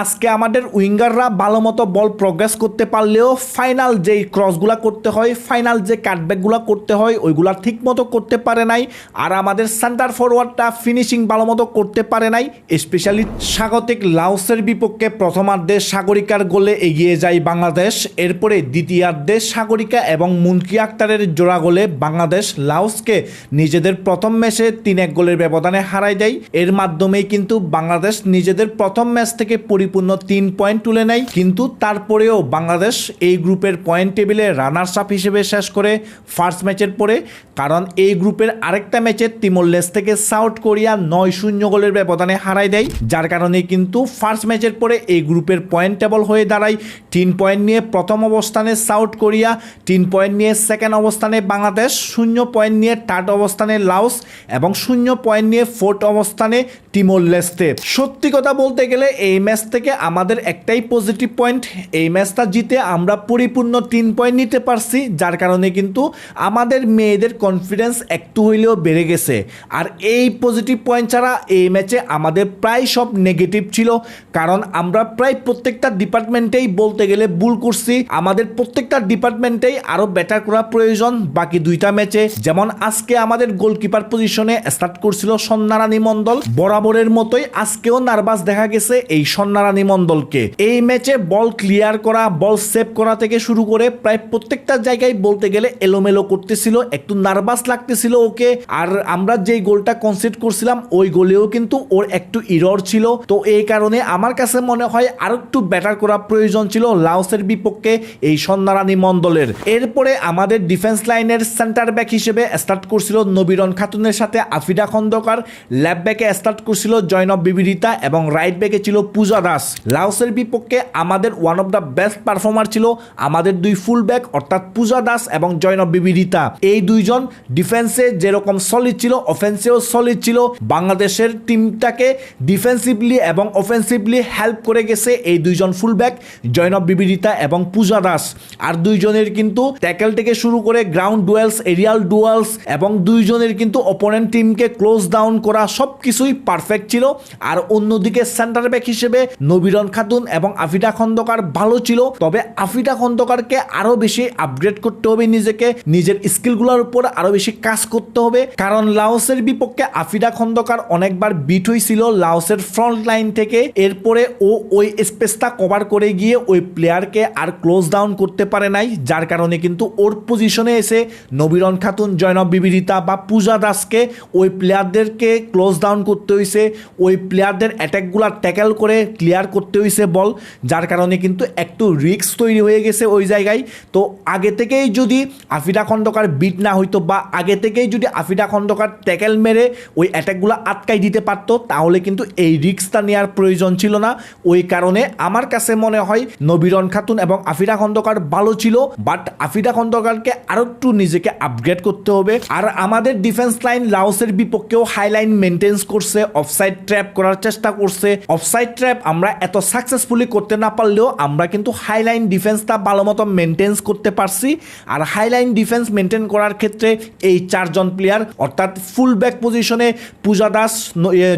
আজকে আমাদের উইঙ্গাররা ভালো মতো বল প্রগ্রেস করতে পারলেও ফাইনাল যেই ক্রসগুলা করতে হয় ফাইনাল যে কাটব্যাকগুলো করতে হয়, ওইগুলা ঠিক মতো করতে পারে নাই। আর আমাদের সেন্টার ফরওয়ার্ডটা ফিনিশিং ভালো মতো করতে পারে নাই। স্পেশালি স্বাগতিক লাওসের বিপক্ষে প্রথমার্ধে সাগরিকার গোলে এগিয়ে যায় বাংলাদেশ। এরপরে দ্বিতীয়ার্ধে সাগরিকা এবং মুনকি আক্তারের জোড়া গোলে বাংলাদেশ লাওসকে নিজেদের প্রথম ম্যাচে তিন এক গোলের ব্যবধানে হারায় দেয়। এর মাধ্যমেই কিন্তু বাংলাদেশ নিজেদের প্রথম ম্যাচ থেকে পরিপূর্ণ তিন পয়েন্ট তুলে নেয়, কিন্তু তারপরেও বাংলাদেশ এই গ্রুপের পয়েন্ট টেবিলে রানার্স আপ হিসেবে শেষ করে ফার্স্ট ম্যাচের পরে, কারণ এই গ্রুপের আরেকটা ম্যাচে তিমোরলেস থেকে সাউথ কোরিয়া নয় শূন্য গোলের ব্যবধানে হারায় দেয়, যার কারণে কিন্তু ফার্স্ট ম্যাচের পরে এই গ্রুপের পয়েন্ট টেবল হয়ে দাঁড়ায়। তিন পয়েন্ট নিয়ে প্রথম অবস্থানে সাউথ কোরিয়া, তিন পয়েন্ট নিয়ে সেকেন্ড অবস্থানে বাংলাদেশ, শূন্য পয়েন্ট নিয়ে থার্ড অবস্থানে লাওস এবং শূন্য পয়েন্ট নিয়ে ফোর্থ অবস্থানে তিমোর লেস্তে। সত্যি কথা বলতে গেলে এই ম্যাচ থেকে আমাদের একটাই পজিটিভ পয়েন্ট এই ম্যাচটা জিতে আমরা পরিপূর্ণ তিন পয়েন্ট নিতে পারছি, যার কারণে কিন্তু আমাদের মেয়েদের কনফিডেন্স একটু হইলেও বেড়ে গেছে। আর এই পজিটিভ পয়েন্ট ছাড়া এই ম্যাচে আমাদের প্রায় সব নেগেটিভ ছিল, কারণ আমরা প্রায় প্রত্যেকটা ডিপার্টমেন্টেই বলতে গেলে ভুল করছি। আমাদের প্রত্যেকটা ডিপার্টমেন্টেই আরও বেটার করা প্রয়োজন বাকি দুইটা ম্যাচে যেমন আজকে আমাদের গোলকিপার পজিশনে স্টার্ট করছিল সন্নারানী মণ্ডল। বরাবরের মতোই আজকেও নার্ভাস দেখা গেছে এই সন্নারানী মণ্ডলকে এই ম্যাচে বল ক্লিয়ার করা, বল সেভ করা থেকে শুরু করে প্রায় প্রত্যেকটা জায়গায় বলতে গেলে এলোমেলো করতেছিল, একটু নার্ভাস লাগতেছিল ওকে। আর আমরা যেই গোলটা কনসিড করছিলাম, ওই গোলেও কিন্তু ওর একটু ইরর ছিল। তো এই কারণে আমার কাছে মনে হয় আরও একটু ব্যাটার করা প্রয়োজন ছিল লাওসের বিপক্ষে এই সন্নারানী মণ্ডলের এরপরে আমাদের ডিফেন্স লাইনের সেন্টার ব্যাক হিসেবে স্টার্ট করছিল নবীরন খাতুনের সাথে আফিদা খন্দকার। ল্যাব ব্যাকে স্টার্ট করছিল জয়নব বিবিরিতা এবং রাইট ব্যাকে ছিল পূজা দাস লাওসের বিপক্ষে আমাদের one of the best performer ছিল আমাদের দুই ফুল ব্যাক অর্থাৎ পূজা দাস এবং জয়নব বিবিরিতা এই দুইজন ডিফেন্সে যেরকম সলিড ছিল অফেন্সেও সলিড ছিল। বাংলাদেশের টিমটাকে ডিফেন্সিভলি এবং অফেন্সিভলি হেল্প করে গেছে এই দুইজন ফুল ব্যাক জয়নব বিবিরিতা এবং পূজা দাস। আর দুইজনের কিন্তু ট্যাকেল থেকে শুরু করে গ্রাউন্ড ডুয়েলস এরিয়াল ডুয়েলস এবং দুইজনের কিন্তু অপোনেন্ট টিমকে ক্লোজ ডাউন করা সব কিছুই পারফেক্ট ছিল। আর অন্যদিকে সেন্টার ব্যাক হিসেবে নবীরন খাতুন এবং আফিদা খন্দকার ভালো ছিল, তবে আফিদা খন্দকারকে আরও বেশি আপগ্রেড করতে হবে নিজেকে, নিজের স্কিলগুলোর উপর আরও বেশি কাজ করতে হবে। কারণ লাওসের বিপক্ষে আফিদা খন্দকার অনেকবার বিট হয়েছিল লাওসের ফ্রন্ট লাইন থেকে। এরপরে ও ওই স্পেসটা কভার করে গিয়ে ওই প্লেয়ারকে আর ক্লোজ ডাউন করতে পারে নাই, যার কারণে কিন্তু ওর পজিশনে এসে নবীরন খাতুন, জয়নব বিবিরিতা বা পূজা দাসকে ওই প্লেয়ারদেরকে ক্লোজ ডাউন করতে হয়েছে ওই প্লেয়ারদের অ্যাটাকগুলো ট্যাকেল করে ক্লিয়ার করতে হয়েছে বল, যার কারণে কিন্তু একটু রিস্ক তৈরি হয়ে গেছে ওই জায়গায়। তো আগে থেকেই যদি আফিদা খন্দকার বিট না হইতো বা আগে থেকেই যদি আফিদা খন্দকার ট্যাকেল মেরে ওই অ্যাটাকগুলো আটকাই দিতে পারতো, তাহলে কিন্তু এই রিক্সটা নেওয়ার প্রয়োজন ছিল না। ওই কারণে আমার কাছে মনে হয় নবীরন খাতুন এবং আফিদা খন্দকার ভালো ছিল বাট আফিদা খন্দকারকে আরও একটু নিজেকে আপগ্রেড করতে হবে। আর আমাদের ডিফেন্স লাইন লাউসের বিপক্ষেও হাই লাইন মেনটেন্স করছে অফসাইড ট্র্যাপ করার চেষ্টা করছে। অফসাইড ট্র্যাপ আমরা এত সাকসেসফুলি করতে না পারলেও আমরা কিন্তু হাইলাইন ডিফেন্সটা ভালো মতো মেনটেন্স করতে পারছি। আর হাইলাইন ডিফেন্স মেনটেন করার ক্ষেত্রে এই চারজন প্লেয়ার অর্থাৎ ফুল ব্যাক পজিশনে পূজা দাস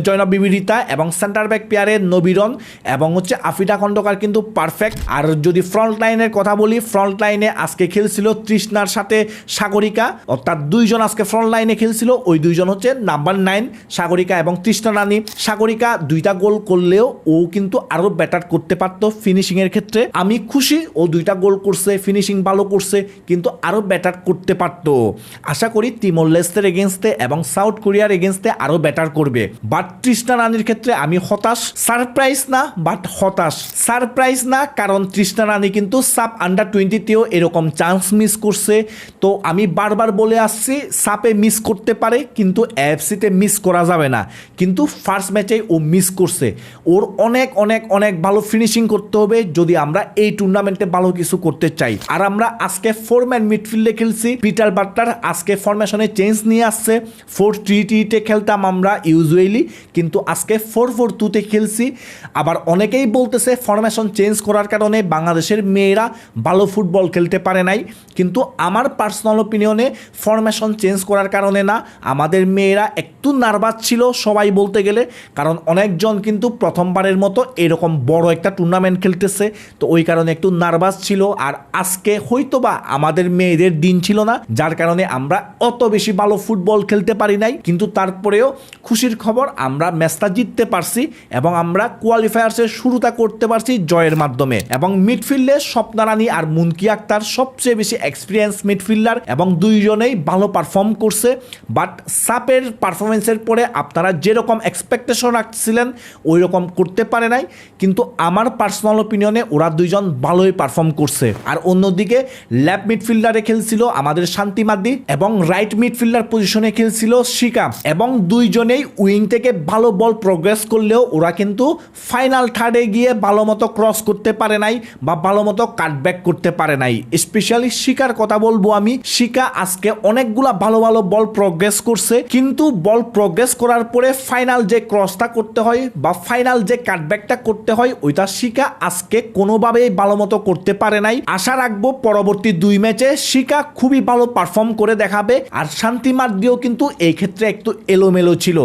জয়নব বিবিরিতা এবং সেন্টার ব্যাক প্লেয়ারে নবীরন এবং হচ্ছে আফিদা খন্দকার কিন্তু পারফেক্ট আর যদি ফ্রন্ট লাইনের কথা বলি ফ্রন্ট লাইনে আজকে খেলছিল তৃষ্ণার সাথে সাগরিকা। অর্থাৎ দুইজন আজকে ফ্রন্ট লাইনে খেলছিল, ওই দুইজন হচ্ছে নাম্বার নাইন সাগরিকা এবং তৃষ্ণা রানী। সাগরিকা দুইটা গোল করলেও ও কিন্তু আরও বেটার করতে পারতো ফিনিশিং এর ক্ষেত্রে। আমি খুশি, ও দুইটা গোল করছে ফিনিশিং ভালো করছে, কিন্তু আরও বেটার করতে পারতো। আশা করি তিমোর লেস্টের এগেনস্টে এবং সাউথ কোরিয়ার এগেনস্টে আরও বেটার করবে। বাট তৃষ্ণা রানীর ক্ষেত্রে আমি হতাশ। সারপ্রাইজ না বাট হতাশ। সারপ্রাইজ না, কারণ তৃষ্ণা রানী কিন্তু সাপ আন্ডার টোয়েন্টিতেও এরকম চান্স মিস করছে। তো আমি বারবার বলে আসছি, সাপে মিস করতে পারে, কিন্তু এফসিতে মিস করা যাবে না। কিন্তু ফার্স্ট ম্যাচে ও মিস করছে। ওর অনেক অনেক অনেক ভালো ফিনিশিং করতে হবে যদি আমরা এই টুর্নামেন্টে ভালো কিছু করতে চাই। আর আমরা আজকে ফোর ম্যান মিডফিল্ডে খেলছি পিটার বাটলার আজকে ফরমেশনে চেঞ্জ নিয়ে আসছে ফোর থ্রি টিতে খেলতাম আমরা ইউজুয়ালি কিন্তু আজকে ফোর ফোর টুতে খেলছি আবার অনেকেই বলতেছে ফরমেশন চেঞ্জ করার কারণে বাংলাদেশের মেয়েরা ভালো ফুটবল খেলতে পারে নাই কিন্তু আমার পার্সোনাল ওপিনিয়নে ফরমেশন চেঞ্জ করার কারণে না আমাদের মেয়েরা একটু নার্ভাস ছিল সবাই বলতে গেলে কারণ অনেকজন কিন্তু প্রথমবারের মতো এরকম বড় একটা টুর্নামেন্ট খেলতেছে। তো ওই কারণে একটু নার্ভাস ছিল আর আজকে হয়তোবা আমাদের মেয়েদের দিন ছিল না, যার কারণে আমরা অত বেশি ভালো ফুটবল খেলতে পারি নাই। কিন্তু তারপরেও খুশির খবর, আমরা ম্যাচটা জিততে পারছি এবং আমরা কোয়ালিফায়ার্সের শুরুটা করতে পারছি জয়ের মাধ্যমে। এবং মিডফিল্ডে স্বপ্নারানী আর মুনকি আক্তার সবচেয়ে বেশি এক্সপিরিয়েন্স মিডফিল্ডার এবং দুইজনেই ভালো পারফর্ম করছে। বাট সাপের পারফরমেন্সের পরে আপনারা যেরকম এক্সপেকটেশন রাখছিলেন ওই রকম করতে পারে নাই, কিন্তু আমার পার্সোনাল ওপিনিয়নে ওরা দুইজন ভালোই পারফর্ম করছে। আর অন্যদিকে ল্যাব মিডফিল্ডারে খেলছিল আমাদের শান্তি মাদ্দি এবং রাইট মিডফিল্ডার পজিশনে খেলছিল শিকা এবং দুইজনেই উইং থেকে ভালো বল প্রোগ্রেস করলেও ওরা কিন্তু ফাইনাল থার্ডে গিয়ে ভালো মতো ক্রস করতে পারে নাই বা ভালো মতো কাটব্যাক করতে পারে নাই। স্পেশালি শিকার কথা বলব আমি, শিকা আজকে অনেকগুলা ভালো ভালো বল প্রোগ্রেস করছে, কিন্তু বল প্রোগ্রেস করার পরে ফাইনাল যে ক্রসটা করতে হয় বা ফাইনাল যে কাটব্যাকটা করতে হয়, ওইটা শিকা। আজকে কোনোভাবেই ভালো মতো করতে পারে নাই। আশা রাখব পরবর্তী দুই ম্যাচে শিকা খুবই ভালো পারফর্ম করে দেখাবে। আর শান্তি মার্দিও কিন্তু এই ক্ষেত্রে একটু এলোমেলো ছিল।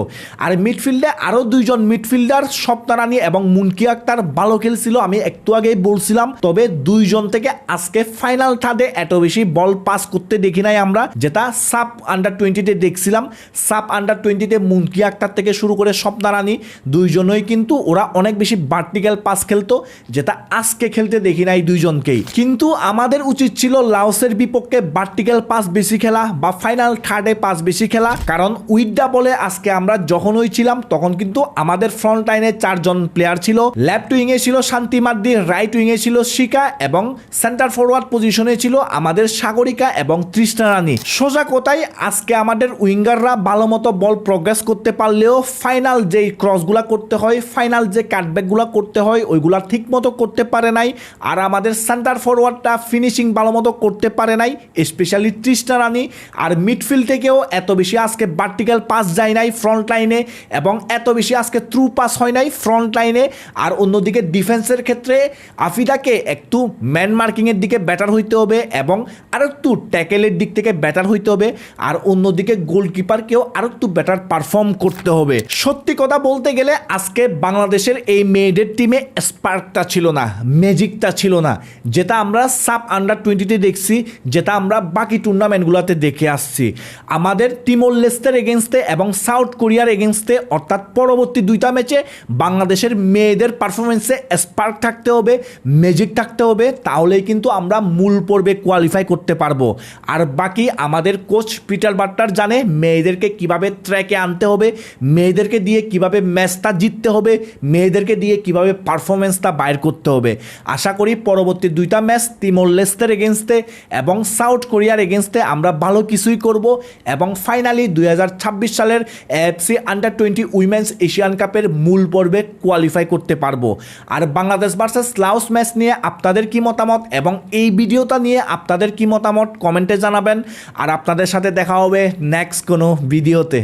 আর মিডফিল্ডে আরও দুইজন মিডফিল্ডার স্বপ্নারানী এবং মুনকি আক্তার, ভালো খেলছিল, আমি একটু আগেই বলছিলাম। তবে দুইজন থেকে আজকে ফাইনাল থার্ডে এত বেশি বল পাস করতে দেখি নাই আমরা, যেটা সাব আন্ডার টোয়েন্টিতে দেখছিলাম। সাব আন্ডার টোয়েন্টিতে মুনকি আক্তার থেকে শুরু করে স্বপ্নারানী, দুইজনই কিন্তু ওরা অনেক বেশি ভার্টিক্যাল পাস খেলতো, যেটা আজকে খেলতে দেখি নাই দুইজনকেই। কিন্তু আমাদের উচিত ছিল লাওসের বিপক্ষে ভার্টিক্যাল পাস বেশি খেলা বা ফাইনাল থার্ডে পাস বেশি খেলা, কারণ উইডা বলে আজকে আমরা যখনই ছিলাম, তখন কিন্তু আমাদের ফ্রন্ট লাইনে চারজন প্লেয়ার ছিল। লেফট উইংয়ে ছিল শান্তি মাদ্দি রাইট উইংয়ে ছিল শিকা এবং সেন্টার ফরওয়ার্ড পজিশনে ছিল আমাদের সাগরিকা এবং তৃষ্ণা রানী। সোজা কোথায়? আজকে আমাদের উইঙ্গাররা ভালো মতো বল প্রোগ্রেস করতে পারলেও ফাইনাল যেই ক্রসগুলা করতে হয় ফাইনাল যে কাটব্যাকগুলো করতে হয়, ওইগুলা ঠিক মতো করতে পারে নাই। আর আমাদের সেন্টার ফরওয়ার্ডটা ফিনিশিং ভালো মতো করতে পারে নাই স্পেশালি তৃষ্ণা রানী। আর মিডফিল্ড থেকেও এত বেশি আজকে ভার্টিক্যাল পাস যায় নাই ফ্রন্ট লাইনে এবং এত বেশি আজকে থ্রু পাস হয় নাই ফ্রন্ট লাইনে আর অন্যদিকে ডিফেন্সের ক্ষেত্রে আফিদাকে একটু ম্যান মার্কিংয়ের দিকে ব্যাটার হইতে হবে, এবং আর একটু ট্যাকেলের দিক থেকে ব্যাটার হইতে হবে। আর অন্যদিকে গোলকিপারকেও আর একটু ব্যাটার পারফর্ম করতে হবে। সত্যি কথা বলতে গেলে আজকে বাংলাদেশের এই মেয়েদের টিমে স্পার্কটা ছিল না ম্যাজিকটা ছিল না। যেটা আমরা সাব আন্ডার টোয়েন্টিতে দেখছি, যেটা আমরা বাকি টুর্নামেন্টগুলোতে দেখে আসছি। আমাদের টিমোর লেস্টের এগেনস্টে এবং সাউথ কোরিয়ার এগেনস্টে অর্থাৎ পরবর্তী দুইটা ম্যাচে বাংলাদেশের মেয়েদের পারফরমেন্সে স্পার্ক থাকতে হবে ম্যাজিক থাকতে হবে, তাহলেই কিন্তু আমরা মূল পর্বে কোয়ালিফাই করতে পারব। আর বাকি আমাদের কোচ পিটার বাট্টার জানে মেয়েদেরকে কীভাবে ট্র্যাকে আনতে হবে, মেয়েদেরকে দিয়ে কীভাবে ম্যাচটা জিততে হবে, মেয়েদেরকে দিয়ে কীভাবে পারফরমেন্সটা বাইর করতে হবে। আশা করি পরবর্তী দুইটা ম্যাচ তিমোর লেস্টের এগেনস্টে এবং সাউথ কোরিয়ার এগেনস্টে আমরা ভালো কিছুই করব এবং ফাইনালি দুই হাজার ছাব্বিশ সালের FC under twenty women's Asian কাপের মূল পর্বে কোয়ালিফাই করতে পারব। আর বাংলাদেশ ভার্সেস লাউস ম্যাচ নিয়ে আপনাদের কি মতামত এবং এই ভিডিওটা নিয়ে আপনাদের কি মতামত কমেন্টে জানাবেন। আর আপনাদের সাথে দেখা হবে নেক্সট কোনো ভিডিওতে।